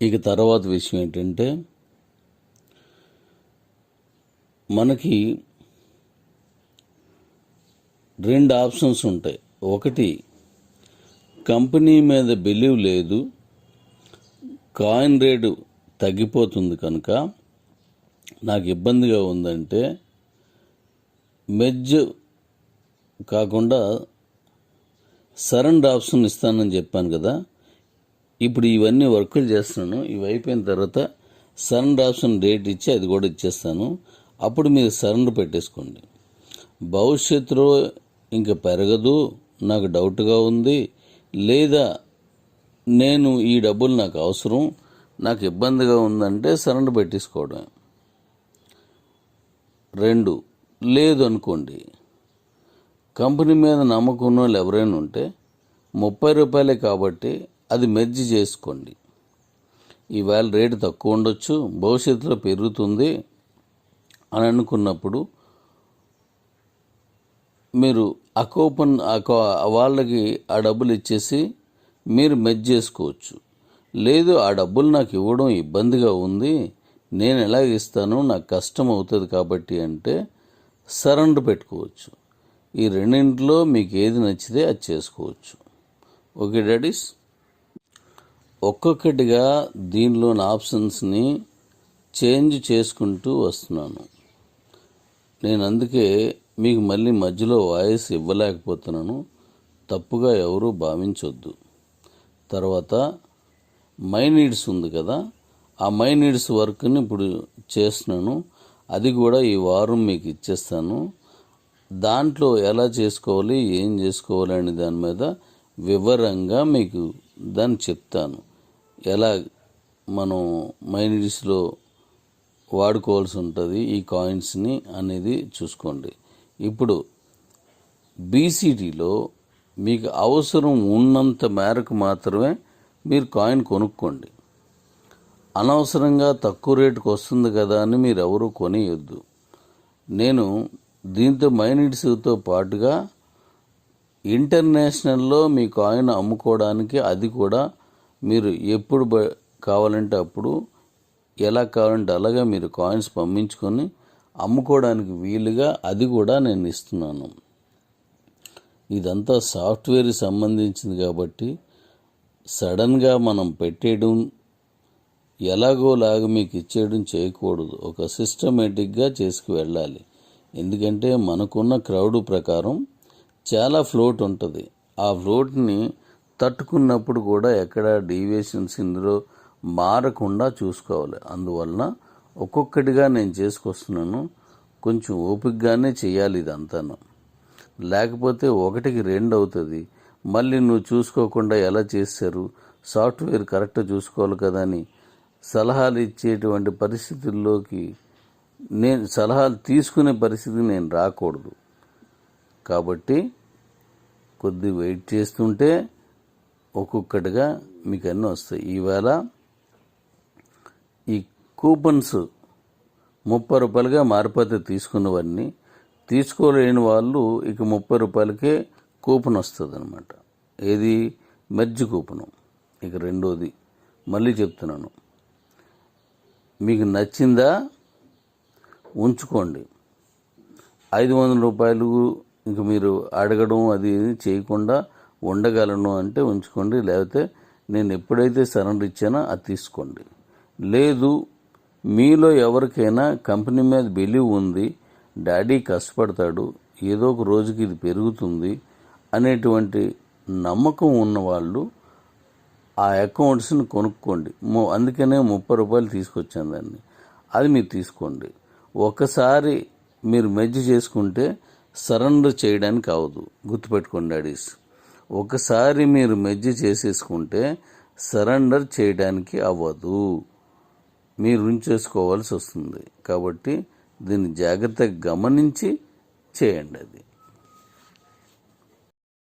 ఇక తర్వాత విషయం ఏంటంటే మనకి రెండు ఆప్షన్స్ ఉంటాయి. ఒకటి కంపెనీ మీద బిలీవ్ లేదు కాయిన్ రేటు తగ్గిపోతుంది కనుక నాకు ఇబ్బందిగా ఉందంటే మెజ్ కాకుండా సరెండర్ ఆప్షన్ ఇస్తానని చెప్పాను కదా ఇప్పుడు ఇవన్నీ వర్కులు చేస్తున్నాను. ఇవి అయిపోయిన తర్వాత సరెండర్ ఆప్షన్ డేట్ ఇచ్చి అది కూడా ఇచ్చేస్తాను. అప్పుడు మీరు సరెండర్ పెట్టేసుకోండి. భవిష్యత్తులో ఇంకా పెరగదు నాకు డౌట్గా ఉంది లేదా నేను ఈ డబ్బులు నాకు అవసరం నాకు ఇబ్బందిగా ఉందంటే సరెండర్ పెట్టేసుకోవడం రెండు లేదు అనుకోండి. కంపెనీ మీద నమ్మకం ఉన్న వాళ్ళు ఎవరైనా ఉంటే ముప్పై రూపాయలే కాబట్టి అది మెర్జ్ చేసుకోండి. ఈవేళ రేటు తక్కువ ఉండొచ్చు భవిష్యత్తులో పెరుగుతుంది అని అనుకున్నప్పుడు మీరు ఆ కూపన్ వాళ్ళకి ఆ డబ్బులు ఇచ్చేసి మీరు మెజ్ చేసుకోవచ్చు. లేదు ఆ డబ్బులు నాకు ఇవ్వడం ఇబ్బందిగా ఉంది నేను ఎలా ఇస్తాను నాకు కష్టం అవుతుంది కాబట్టి అంటే సరెండర్ పెట్టుకోవచ్చు. ఈ రెండింటిలో మీకు ఏది నచ్చితే అది చేసుకోవచ్చు. Okay daddies? ఒక్కొక్కటిగా దీనిలోని ఆప్షన్స్ని చేంజ్ చేసుకుంటూ వస్తున్నాను. నేను అందుకే మీకు మళ్ళీ మధ్యలో వాయిస్ ఇవ్వలేకపోతున్నాను. తప్పుగా ఎవరూ భావించొద్దు. తర్వాత మై నీడ్స్ ఉంది కదా. ఆ మై నీడ్స్ వర్క్ని ఇప్పుడు చేస్తున్నాను. అది కూడా ఈ వారం మీకు ఇచ్చేస్తాను. దాంట్లో ఎలా చేసుకోవాలి ఏం చేసుకోవాలి అనే దాని మీద వివరంగా మీకు దాన్ని చెప్తాను. ఎలా మనం మైనిడ్స్లో వాడుకోవాల్సి ఉంటుంది ఈ కాయిన్స్ని అనేది చూసుకోండి. ఇప్పుడు బీసీటీలో మీకు అవసరం ఉన్నంత మేరకు మాత్రమే మీరు కాయిన్ కొనుక్కోండి. అనవసరంగా తక్కువ రేటుకు వస్తుంది కదా అని మీరు ఎవరు కొనియొద్దు. నేను దీంతో మైనిడ్స్తో పాటుగా ఇంటర్నేషనల్లో మీ కాయిన్ అమ్ముకోవడానికి అది కూడా మీరు ఎప్పుడు బ- కావాలంటే అప్పుడు ఎలా కావాలంటే అలాగా మీరు కాయిన్స్ పంపించుకొని అమ్ముకోవడానికి వీలుగా అది కూడా నేను ఇస్తున్నాను. ఇదంతా సాఫ్ట్వేర్కి సంబంధించింది కాబట్టి సడన్గా మనం పెట్టేయడం ఎలాగోలాగా మీకు ఇచ్చేయడం చేయకూడదు. ఒక సిస్టమేటిక్గా చేసుకు వెళ్ళాలి. ఎందుకంటే మనకున్న క్రౌడ్ ప్రకారం చాలా ఫ్లోట్ ఉంటుంది. ఆ ఫ్లోట్ని తట్టుకున్నప్పుడు కూడా ఎక్కడ డీవియేషన్స్ ఇందులో మారకుండా చూసుకోవాలి. అందువలన ఒక్కొక్కటిగా నేను చేసుకొస్తున్నాను. కొంచెం ఓపికగానే చేయాలి ఇదంతాను. లేకపోతే ఒకటికి రెండు అవుతుంది. మళ్ళీ నువ్వు చూసుకోకుండా ఎలా చేశారు? సాఫ్ట్వేర్ కరెక్ట్ చూసుకోవాలి కదా అని సలహాలు ఇచ్చేటువంటి పరిస్థితుల్లోకి నేను సలహాలు తీసుకునే పరిస్థితికి నేను రాకూడదు. కాబట్టి కొద్ది వెయిట్ చేస్తుంటే ఒక్కొక్కటిగా మీకు అన్నీ వస్తాయి. ఈవేళ ఈ కూపన్స్ ముప్పై రూపాయలుగా మారిపోతే తీసుకున్నవన్నీ తీసుకోలేని వాళ్ళు ఇక ముప్పై రూపాయలకే కూపన్ వస్తుంది అనమాట ఏది? Merge coupon. ఇక రెండోది మళ్ళీ చెప్తున్నాను. మీకు నచ్చిందా? ఉంచుకోండి. ఐదు వందల రూపాయలు ఇంక మీరు అడగడం అది చేయకుండా ఉండగలను అంటే ఉంచుకోండి. లేకపోతే నేను ఎప్పుడైతే సరెండర్ ఇచ్చానో అది తీసుకోండి. లేదు మీలో ఎవరికైనా కంపెనీ మీద బిలీవ్ ఉంది డాడీ కష్టపడతాడు ఏదో ఒక రోజుకి ఇది పెరుగుతుంది అనేటువంటి నమ్మకం ఉన్నవాళ్ళు ఆ అకౌంట్స్ని కొనుక్కోండి. అందుకనే ముప్పై రూపాయలు తీసుకొచ్చాను దాన్ని. అది మీరు తీసుకోండి. ఒకసారి మీరు మెజ్జి చేసుకుంటే సరెండర్ చేయడానికి అవదు. గుర్తుపెట్టుకోండి డాడీస్. ఒకసారి మీరు మెజ్జి చేసేసుకుంటే సరెండర్ చేయడానికి అవ్వదు. మీరు ఉంచేసుకోవాల్సి వస్తుంది. కాబట్టి దీన్ని జాగ్రత్తగా గమనించి చేయండి అది.